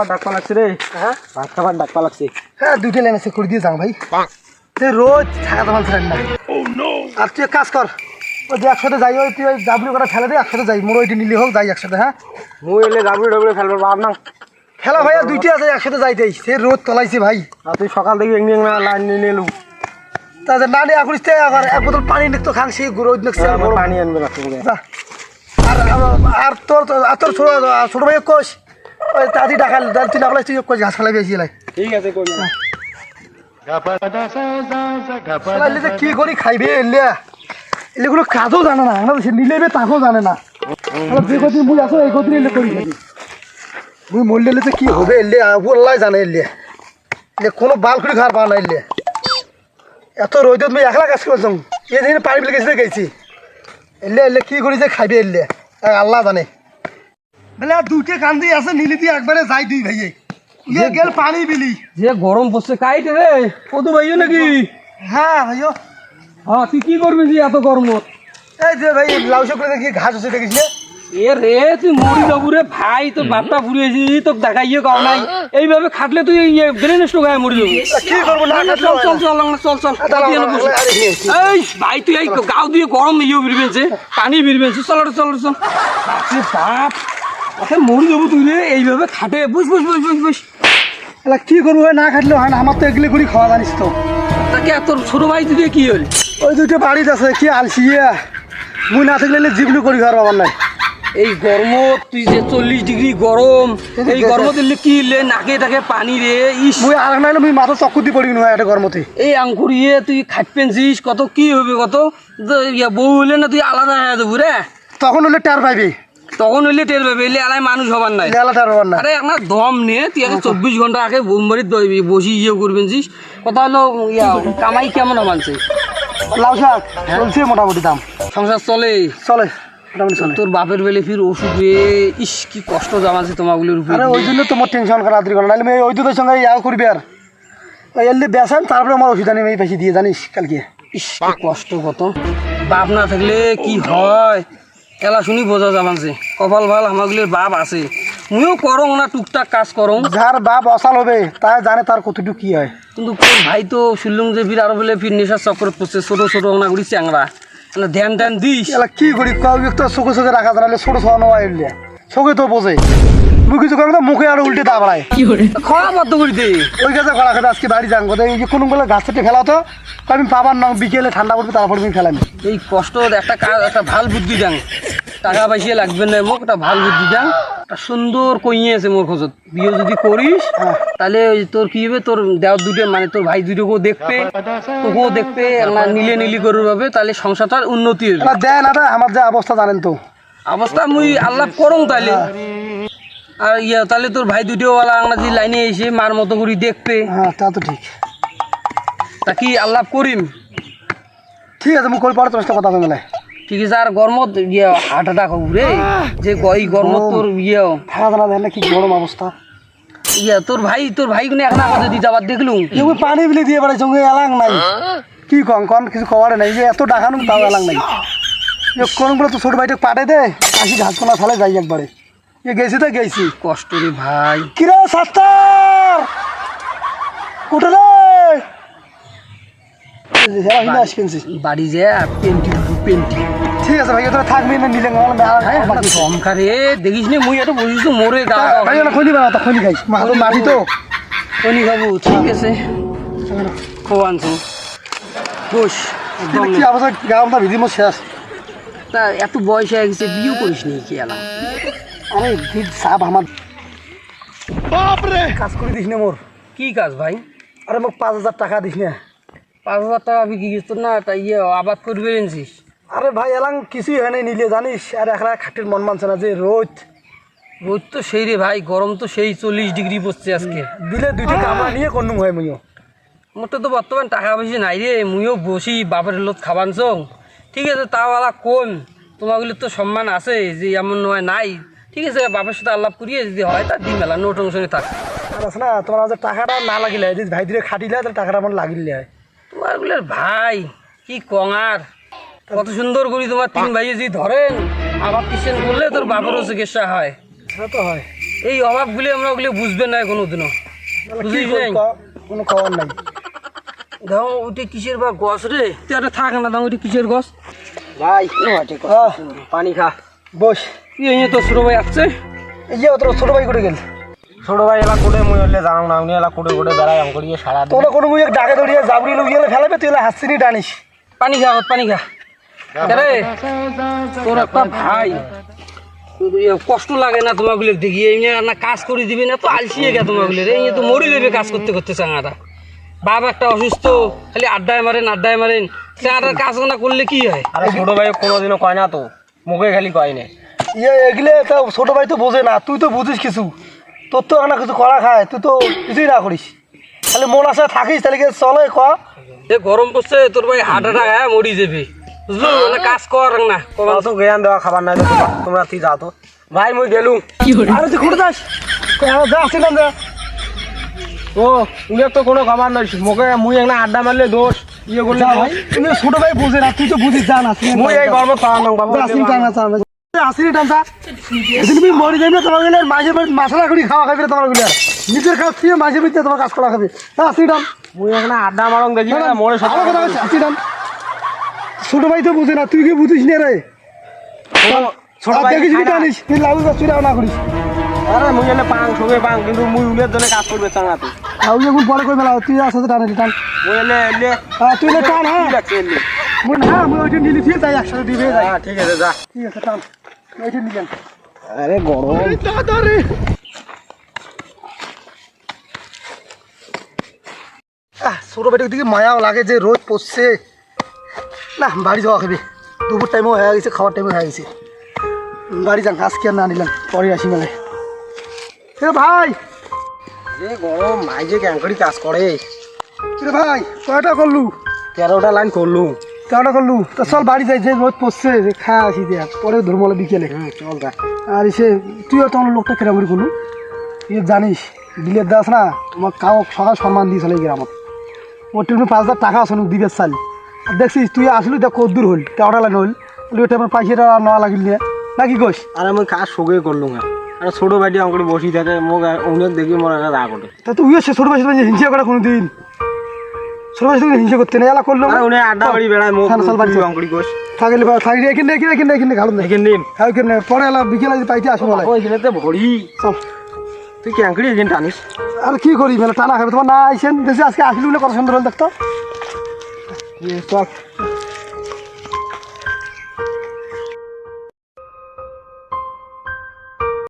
খাবার ডাকপা লাগছে রে। হ্যাঁ? ভাত খাবার ডাকপা লাগছে হ্যাঁ দুইটা লাইন আছে করে দিয়ে যাও ভাই। তুই রোজ ছায়া দোকান ছিলেন না। আর তুই এক কাজ কর ওই যে একসাথে যাই ওই তুই ওই ডাবলু করে ফেলে দে একসাথে যাই। মোর ওইটি নিলে হোক যাই একসাথে হ্যাঁ? মুই এলে ডাবলে ডাবলে ফেলবার ভাব না। খেলা ভাইয়া দুইটা আছে একসাথে যাইতেই সে রোদ তলাইছে ভাই। আর তুই সকাল থেকে এমনি না লাইন নিয়ে নিলু তাদের না নিয়ে করিস আবার এক বোতল পানি নিকতো খান সেই রোদ আর পানি আনবে আর- আর তোর আর তোর ছোট ছোট ভাই কোষ ওই তাড়াতাড়ি ডাকা তুই না তুই ঘাস ফেলাই বেশি লাই। ঠিক আছে ফেলাইলে যে কি করি খাইবে এলে। এগুলো কাজও জানে না আমরা সে নিলেবে তাকেও জানে না। যে কদিন মুই আসো এই কদিন এলে করি। মুই মরলে যে কি হবে এলে আল্লাহ জানে এলে। কোনো বাল করে খাওয়ার পাওয়া না এলে। এত রোদ মুই একলা কাজ করছাম এদিন পানি বিলে গেছি গেছি। এলে এলে কি করি যে খাইবে এলে। আল্লাহ জানে। বেলা দুটে কান্দি আছে নিলি দিয়ে একবারে যাই দুই ভাইয়ে। ইয়ে গেল পানি বিলি। যে গরম পড়ছে কাইট রে। কত ভাইও নাকি? হ্যাঁ ভাইও। হ্যাঁ তুই কি করবি যে এত গরমত এই যে ভাই দেখি ঘাস হচ্ছে দেখিস না এ রে তুই মরি যাবু রে ভাই তোর বাপটা দেখাইয়ে গাও নাই। এইভাবে খাটলে তুই ইয়ে ব্রেন স্ট্রোক হয়ে মরি যাবি। কি করব না চল চল চল চল চল। আরে, আরে, আরে, এই ভাই তুই এই গাও দিয়ে গরম ইয়ে বিরবেছে পানি বিরবেছে চল চল চল বাপ। আচ্ছা মরি যাব তুই রে এইভাবে খাটে। বুঝ বুঝ বুঝ বুঝ বুঝ এলা কি করব না খাটলে হয় না আমার তো এগুলি করে খাওয়া জানিস তো। তাকে তোর ছোট ভাই তুই কি হল? ওই দুটো বাড়িতে আছে কি আলসি ইয়ে। মুই না থাকলে জীবনি করি খাওয়ার বাবার নাই। এই গরম তুই যে চল্লিশ ডিগ্রি গরম এই গরম। দিলে কি লে নাকে তাকে পানি রে ইস। মুই আর নাই মুই মাথা চক্কর দিয়ে পড়ি নয় এটা গরমতে। এই আঙ্কুরিয়ে তুই খাট পেনছিস কত কি হবে কত? বউ হইলে না তুই আলাদা হয়ে যাব রে। তখন হলে টার পাইবি। তখন হইলে টের পাবে এলে আলাই মানুষ হবার নাই। লেলা টার হবার না আরে আপনার দম নে তুই আগে চব্বিশ ঘণ্টা আগে বোমবাড়ির বসি ইয়ে করবেন জিস। কথা হলো ইয়া কামাই কেমন মানছে লাউ শাক চলছে মোটামুটি দাম। সংসার চলে? চলে তোর বাপের বেলে ফির ওষুধ ইস কি কষ্ট জামাছে তোমাগুলোর উপরে। আরে ওই জন্য তোমার টেনশন করা আদ্রি করা নাহলে ওই দুটোর সঙ্গে ইয়া করবি আর। ওই এলে বেসান তারপরে আমার ওষুধ আনি বেশি দিয়ে জানিস কালকে। ইস কষ্ট কত। বাপ না থাকলে কি হয়? এলা শুনি বোঝা জামানছে কপাল ভালো আমাগুলির বাপ আছে। মুইও করং না টুকটাক কাজ করং যার বাপ অসাল হবে তাই জানে তার কতটুকু কি হয়। কিন্তু তোর ভাই তো শুনলুম যে ফির আরও বলে ফির নেশার চক্করে পড়ছে ছোট ছোট অনাগুড়ি চ্যাংরা মানে ধ্যান ধ্যান দিস এলা কি করি কাউ তো চোখে চোখে রাখা জানালে ছোট ছোট নেওয়া এলে চোখে তো বোঝে কিছু না মুখে আর উল্টে দা বাড়ায় খরা বদ্ধ করে দে। ওই কাছে কড়া খেতে আজকে বাড়ি যান এই যে কোনো বেলা গাছ থেকে ফেলা তো আমি পাবার না বিকেলে ঠান্ডা পড়বে তারপর আমি ফেলাম। এই কষ্ট একটা কাজ একটা ভালো বুদ্ধি দেন টাকা পয়সা লাগবে না মোক একটা ভালো বুদ্ধি দেন একটা সুন্দর কইয়ে আছে মোর খোঁজত। বিয়ে যদি করিস হ্যাঁ। তাহলে ওই তোর কি হবে তোর দেওয়ার দুটো মানে তোর ভাই দুটোকেও দেখবে তোকেও দেখবে না নিলে নিলি করবে ভাবে তাহলে সংসারটার উন্নতি হবে। দেয় না আমার যে অবস্থা জানেন তো। অবস্থা মুই আল্লাহ করং তাহলে। আর ইয়া তাহলে তোর ভাই দুটোও ওলা আংরাজি লাইনে এসে মার মতো করে দেখবে। হ্যাঁ তা তো ঠিক। তা কি আল্লাহ করিম? ঠিক আছে মুখ করে পরে তোমার সাথে কথা মেলায় ঠিক আছে আর গরমত ইয়ে হার্ট অ্যাটাক হবু রে। যে এই গরমত তোর ইয়ে। কি গরম অবস্থা? ইয়া তোর ভাই তোর ভাই কোনে এখন আমাদের দিতে আবার দেখলুম। এগুলো পানি বিলি দিয়ে ওগুলো এলাং নাই। কি কন কন কিছু কওয়ারে নাই। যে এত ডাকানো তাও এলাং নাই। এ কোনগুলো তো ছোট ভাইটা পাঠে দে। আসি ঘাস কোনা ফেলে যাই একবারে। এ গেছি তো গেছি। কষ্ট রে ভাই। কিরে সাস্তার? উঠে রে। বাড়ি যে পেন্টি পেন্টি। ঠিক আছে ভাই তোরা থাকবি না নিলে আমার দমকা রে দেখিস নি মুই এটা বুঝিস তো মোরে গা। ভাই তো মাথা তো। কোনি খাব ঠিক আছে। খুব আনছো। বস একদম কি অবস্থা? গামটা ভিদি মো শেষ। তা এত বয়স হয়ে গেছে বিয়ে করিস নি কি এলাম আরে ভিদ সাপ আমার। কাজ করে দিস না মোর। কি কাজ ভাই? আরে মোক পাঁচ হাজার টাকা দিস না। পাঁচ হাজার টাকা বিক্রি গেছিস না তা ইয়ে আবাদ করবে এনেছিস আরে ভাই এলাং কিছুই হয় নাই নিলে জানিস? আর একলা খাটির মন মানছে না যে রোদ। রোদ তো সেই রে ভাই গরম তো সেই চল্লিশ ডিগ্রি পড়ছে আজকে। দিলে দুইটা কামড়া নিয়ে কোন হয় মুইও। মোটে তো বর্তমান টাকা পয়সা নাই রে মুইও বসি বাপের লোক খাবানছ ঠিক আছে তাও আলা কোন? তোমাগুলির তো সম্মান আছে যে এমন নয় নাই। ঠিক আছে বাপের সাথে আল্লাপ করিয়ে যদি হয় তা দি মেলা নোট অংশনে থাক। না তোমার যে টাকাটা না লাগিলে যদি ভাই দিলে খাটিলে তাহলে টাকাটা আমার লাগিলে। হয় তোমার ভাই কি কঙার? কত সুন্দর করি তোমার তিন ভাই যদি ধরেন আবার কিসেন করলে তোর বাপেরও চিকিৎসা হয়। তো হয়। এই অভাবগুলি আমরা ওগুলি বুঝবে না কোনো দিনও কোনো খবর নাই। দেখো ওটি কিসের বা গছ রে? তুই থাক না দেখো ওটি কিসের গছ? ভাই পানি খা। বস। এই তো ছোট ভাই আসছে। এই যে তোর ছোট ভাই করে গেল? ছোট ভাই এলা কোটে মুই হলে জানাম না উনি এলা কোটে কোটে বেড়াই আম করিয়ে সারা তোরা কোনো মুই ডাকে দৌড়িয়ে জাবরি লোক গেলে ফেলাবে তুই এলা হাসছিনি টানিস পানি খা পানি খা। তোর একটা ভাই। কষ্ট লাগে না তোমাগুলো দেখি এই নিয়ে না কাজ করে দিবি না তো আলসিয়ে গে তোমাগুলো এই নিয়ে তো মরি দেবে কাজ করতে করতে চাঙাটা। বাপ একটা অসুস্থ খালি আড্ডায় মারেন আড্ডায় মারেন। চাঙাটার কাজ না করলে কি হয়? আরে ছোট ভাই কোনোদিনও কয় না তো। মুখে খালি কয় না। ইয়ে এগুলো তো ছোট ভাই তো বোঝে না। তুই তো বুঝিস কিছু। তোর তো না কিছু করা খায়। তুই তো কিছুই না করিস। খালি মন আসা থাকিস তাহলে কি চলে ক। এ গরম পড়ছে তোর ভাই হার্ট অ্যাটাক হ্যাঁ মরি যাবে। মানে কাজ কর না। তোমার তো জ্ঞান দেওয়া খাবার নাই তোমরা তুই যা তো? ভাই মুই গেলুম। আরে তুই ঘুরে যাস? যা আসছিলাম যা ও উনি তো কোনো খাবার নাই মুখে মুই একটা আড্ডা মারলে দোষ। ইয়ে করলে ভাই। তুমি ছোট ভাই বোঝে না তুই তো বুঝিস যা না মুই এই গর্ব পাওয়া নাম বাবু আসিনি টান না টান আসিনি টান তুমি মরে যাবে না তোমার গেলে মাঝে মাঝে মশলা করি খাওয়া খাবে তোমার গেলে নিজের কাজ দিয়ে মাঝে মাঝে তোমার কাজ করা খাবে। আসিনি টান মুই একটা আড্ডা মারং দেখি মোড়ে হচ্ছে, আসিনি টান ছোট ভাই তো বুঝে না তুই কি বুঝিস না রে? ছোট ভাই দেখিস তুই না করিস। আরে মুই পাং সবে পাং কিন্তু মুই উলের জন্য কাজ করবে এখন পরে তুই আসতে টানিস টান মুই এলে এলে হ্যাঁ, তুই না টান হ্যাঁ। ঠিক আছে এলে। মুই না মুই ওইটা নিলি ঠিক তাই একসাথে দিবে যাই। হ্যাঁ ঠিক আছে যা। ঠিক আছে টান। ওইটা নিলেন আরে গরম। তাড়াতাড়ি আহ বেটির দিকে মায়াও লাগে যে রোদ পড়ছে। না বাড়ি যাওয়া খাবি দুপুর টাইমও হয়ে গেছে খাওয়ার টাইমও হয়ে গেছে। বাড়ি যান আজকে আর না নিলাম পরে আসি মেলে এ ভাই! যে গরম মাই যে ক্যাম করি কাজ করে। এ ভাই কয়টা করলু? তেরোটা লাইন করলুম কয়টা করলু? তো চল বাড়ি যাই যে রোদ পড়ছে যে খায় আসি দিয়া পরে ধর্মলা বিকেলে। চল যা। আর সে তুইও তখন লোকটা কেরাম করে করলু তুই জানিস বিলের দাস না তোমার কাউ সকাল সম্মান দিয়ে চলে গ্রামত মোট পাঁচ হাজার টাকা আসুন দিবের চাল। দেখছিস তুই আসলি দেখ কদ্দূর হল তেরোটা লাইন হল বলি ওটা আমার পয়সাটা নেওয়া লাগিল নাকি কইস? আর আমি কাজ সগে করলুম আর ছোট ভাইটি আমার বসি থাকে মোক অনেক দেখি মোর একটা রাগ ওঠে। তা তুই সে ছোট বয়সে হিংসা করে কোনো দিন ছোট বয়সে তুমি হিংসা করতে না এলা করল আর উনি আড্ডা বাড়ি বেড়ায় মোক সাল বাড়ি। অঙ্কড়ি গোস থাকলে থাকলে এখানে এখানে এখানে এখানে ঘালুন না এখানে হ্যাঁ এখানে পরে এলা বিকেলে পাইতে আসব বলে। ওইখানে তো ভরি। তুই ক্যাঙ্কড়ি এখানে টানিস? আর কি করি টানা খাবে? তোমার না আইসেন? দেখছি আজকে আসলি বলে কত সুন্দর হল দেখতো চল